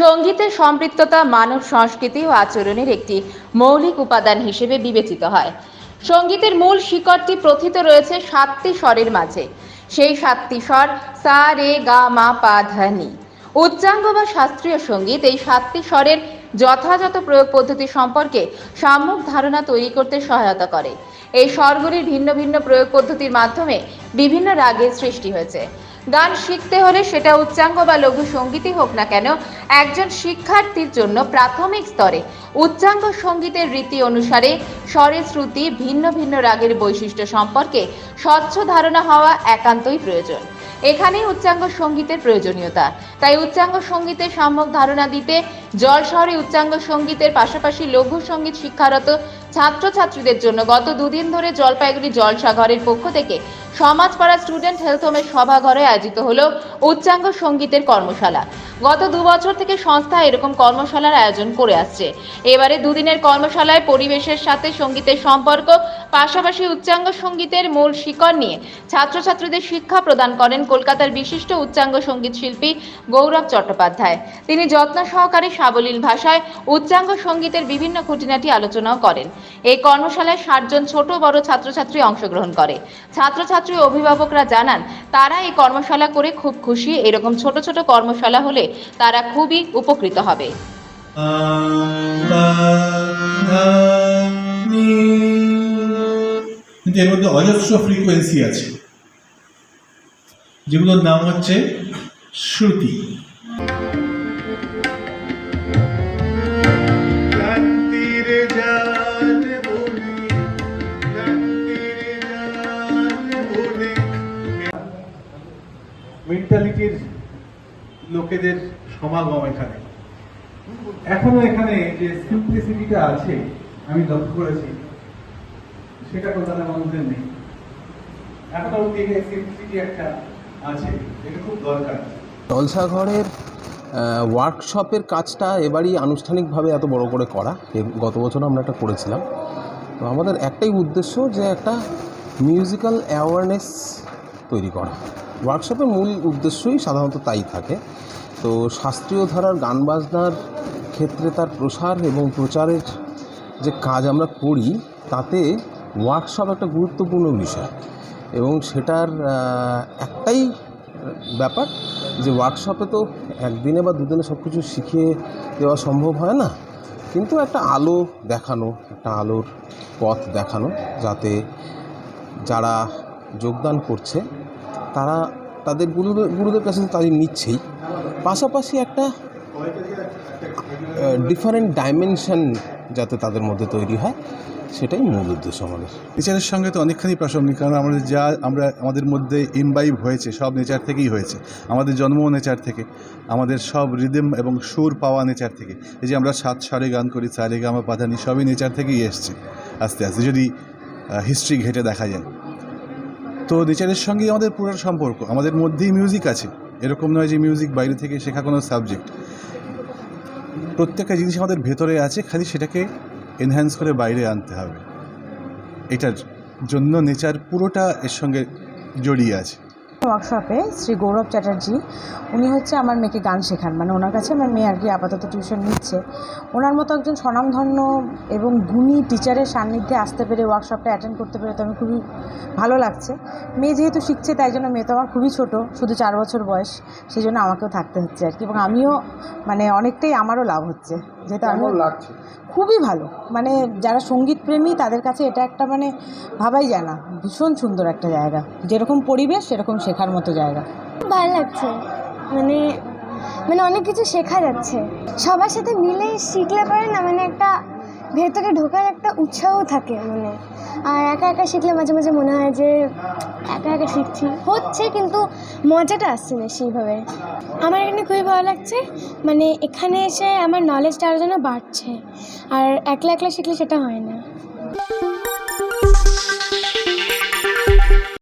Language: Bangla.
সঙ্গীতের সম্পৃক্ততা, মানব সংস্কৃতি ও আচরণের একটি মৌলিক উপাদান হিসেবে বিবেচিত হয়। সঙ্গীতের মূল শিকড়টি প্রথিত রয়েছে সাতটি স্বরের মাঝে। সেই সাতটি স্বর সা, রে, গা, মা, পা, ধা, নি। উচ্চাঙ্গ বা শাস্ত্রীয় সংগীত এই সাতটি স্বরের যথাযথ প্রয়োগ পদ্ধতি সম্পর্কে সাম্যক ধারণা তৈরি করতে সহায়তা করে। এই স্বরগুলির ভিন্ন ভিন্ন প্রয়োগ পদ্ধতির মাধ্যমে বিভিন্ন রাগের সৃষ্টি হয়েছে। গান শিখতে হলে সেটা উচ্চাঙ্গ বা লঘু সঙ্গীতই হোক না কেন, একজন শিক্ষার্থীর জন্য প্রাথমিক স্তরে উচ্চাঙ্গ সঙ্গীতের রীতি অনুসারে স্বরের শ্রুতি ভিন্ন ভিন্ন রাগের বৈশিষ্ট্য সম্পর্কে স্বচ্ছ ধারণা হওয়া একান্তই প্রয়োজন। এখানেই উচ্চাঙ্গ সঙ্গীতের প্রয়োজনীয়তা। তাই উচ্চাঙ্গ সঙ্গীতের সম্যক ধারণা দিতে জল শহরে উচ্চাঙ্গ সঙ্গীতের পাশাপাশি লঘু সংগীত শিক্ষারত ছাত্রছাত্রীদের জন্য গত দুদিন ধরে জলপাইগুড়ি জলসাঘরের পক্ষ থেকে সমাজপাড়া স্টুডেন্ট হেলথ হোমের সভাঘরে আয়োজিত হলো উচ্চাঙ্গ সঙ্গীতের কর্মশালা। গত দু বছর থেকে সংস্থা এরকম কর্মশালার আয়োজন করে আসছে। এবারে দুদিনের কর্মশালায় পরিবেশের সাথে সঙ্গীতের সম্পর্ক, পাশাপাশি উচ্চাঙ্গ সঙ্গীতের মূল শিকড় নিয়ে ছাত্রছাত্রীদের শিক্ষা প্রদান করেন কলকাতার বিশিষ্ট উচ্চাঙ্গ সংগীত শিল্পী গৌরব চট্টোপাধ্যায়। তিনি যত্ন সহকারে সাবলীল ভাষায় উচ্চাঙ্গ সঙ্গীতের বিভিন্ন খুঁটিনাটি আলোচনাও করেন। এই কর্মশালায় ষাটজন ছোট বড় ছাত্রছাত্রী অংশগ্রহণ করে। ছাত্রছাত্রী অভিভাবকরা জানান, তারা এই কর্মশালা করে খুব খুশি। এরকম ছোট ছোট কর্মশালা হলে তারা খুবই উপকৃত হবে। কিন্তু এর মধ্যে অজস্র ফ্রিকোয়েন্সি আছে। যেগুলোর নাম হচ্ছে শ্রুতি। জাল লোকেদের সমাগম এখানে। এখনও এখানে যে সিম্পলিসিটিটা আছে, আমি লক্ষ্য করেছি, সেটা কলকাতার মানুষদের নেই। এখনও এখানে সিম্পলিসিটি একটা আছে, এটা খুব দরকার। জলসাঘরের ওয়ার্কশপের কাজটা এবারই আনুষ্ঠানিকভাবে এত বড় করে করা। গত বছর আমরা একটা করেছিলাম। তো আমাদের একটাই উদ্দেশ্য যে একটা মিউজিক্যাল অ্যাওয়ারনেস তৈরি করা। ওয়ার্কশপের মূল উদ্দেশ্যই সাধারণত তাই থাকে। তো শাস্ত্রীয় ধারার গান বাজনার ক্ষেত্রে তার প্রসার এবং প্রচারের যে কাজ আমরা করি, তাতে ওয়ার্কশপ একটা গুরুত্বপূর্ণ বিষয় এবং সেটার একটাই ব্যাপার যে ওয়ার্কশপে তো একদিনে বা দুদিনে সব কিছু শিখিয়ে দেওয়া সম্ভব হয় না, কিন্তু একটা আলো দেখানো, একটা আলোর পথ দেখানো যাতে যারা যোগদান করছে তারা তাদের গুরুদের গুরুদের কাছে তাদের নিচ্ছেই। পাশাপাশি একটা ডিফারেন্ট ডাইমেনশন যাতে তাদের মধ্যে তৈরি হয়, সেটাই মূল উদ্দেশ্য আমাদের। নেচারের সঙ্গে তো অনেকখানি প্রাসঙ্গিক, কারণ আমাদের যা, আমরা, আমাদের মধ্যে ইমবাইব হয়েছে, সব নেচার থেকেই হয়েছে। আমাদের জন্ম নেচার থেকে, আমাদের সব রিদম এবং সুর পাওয়া নেচার থেকে। এই যে আমরা সাত সারে গান করি সারে গামা পাধানি, সবই নেচার থেকেই এসছে, আস্তে আস্তে। যদি হিস্ট্রি ঘেটে দেখা যায়। তো নেচারের সঙ্গেই আমাদের পুরো সম্পর্ক। আমাদের মধ্যেই মিউজিক আছে। এরকম নয় যে মিউজিক বাইরে থেকে শেখা কোনো সাবজেক্ট প্রত্যেকটা জিনিস আমাদের ভেতরে আছে, খালি সেটাকে এনহ্যান্স করে বাইরে আনতে হবে। এটার জন্য নেচার পুরোটা এর সঙ্গে জড়িয়ে আছে। ওয়ার্কশপে শ্রী গৌরব চ্যাটার্জি, উনি হচ্ছে আমার মেয়েকে গান শেখান। মানে ওনার কাছে আমার মেয়ে আর কি আপাতত টিউশন নিচ্ছে। ওনার মতো একজন স্বনামধন্য এবং গুণী টিচারের সান্নিধ্যে আসতে পেরে ওয়ার্কশপটা অ্যাটেন্ড করতে পেরে তো আমি খুবই ভালো লাগছে। মেয়ে যেহেতু শিখছে, তাই জন্য মেয়ে তো আমার খুবই ছোট, শুধু চার বছর বয়স সেই জন্য আমাকেও থাকতে হচ্ছে আর কি। এবং আমিও মানে অনেকটাই আমারও লাভ হচ্ছে। যেহেতু আমার লাগছে? খুবই ভালো। মানে যারা সংগীত প্রেমী তাদের কাছে এটা একটা মানে ভাবাই যায় না। ভীষণ সুন্দর একটা জায়গা। যেরকম পরিবেশ সেরকম শেখার মতো জায়গা। খুব ভালো লাগছে। মানে মানে অনেক কিছু শেখা যাচ্ছে। সবার সাথে মিলে শিখলে পারে না মানে একটা ভেতরে ঢোকার একটা উৎসাহ থাকে মানে। আর একা একা শিখলে মাঝে মাঝে মনে হয় যে একা একা শিখছি। হচ্ছে কিন্তু মজাটা আসছে না সেইভাবে আমার এখানে খুবই ভালো লাগছে। মানে এখানে এসে আমার নলেজটা আরও যেন বাড়ছে। আর একলা একলা শিখলে সেটা হয় না।